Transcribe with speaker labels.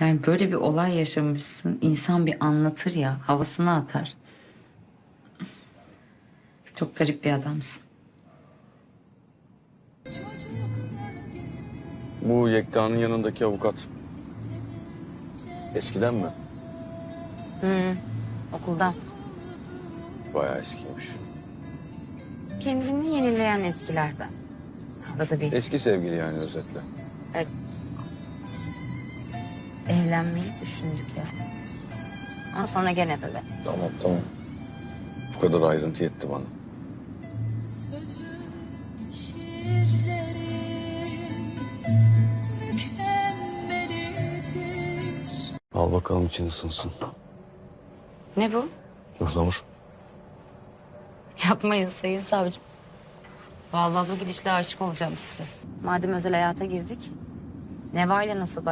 Speaker 1: Yani böyle bir olay yaşamışsın. insan bir anlatır ya. Havasını atar. Çok garip bir adamsın.
Speaker 2: Bu Yekta'nın yanındaki avukat. Eskiden mi?
Speaker 1: Okuldan.
Speaker 2: Bayağı eskiymiş.
Speaker 1: Kendini yenileyen eskilerden. Arada bir
Speaker 2: Eski sevgili yani özetle.
Speaker 1: Evlenmeyi düşündük ya. Ama sonra gene tabii.
Speaker 2: Tamam tamam. Bu kadar ayrıntı yetti bana. Al bakalım için ısınsın.
Speaker 1: Ne bu?
Speaker 2: Ihlamur.
Speaker 1: Yapmayın sayın savcım. Vallahi bu gidişle aşık olacağım size. Madem özel hayata girdik. Neva ile nasıl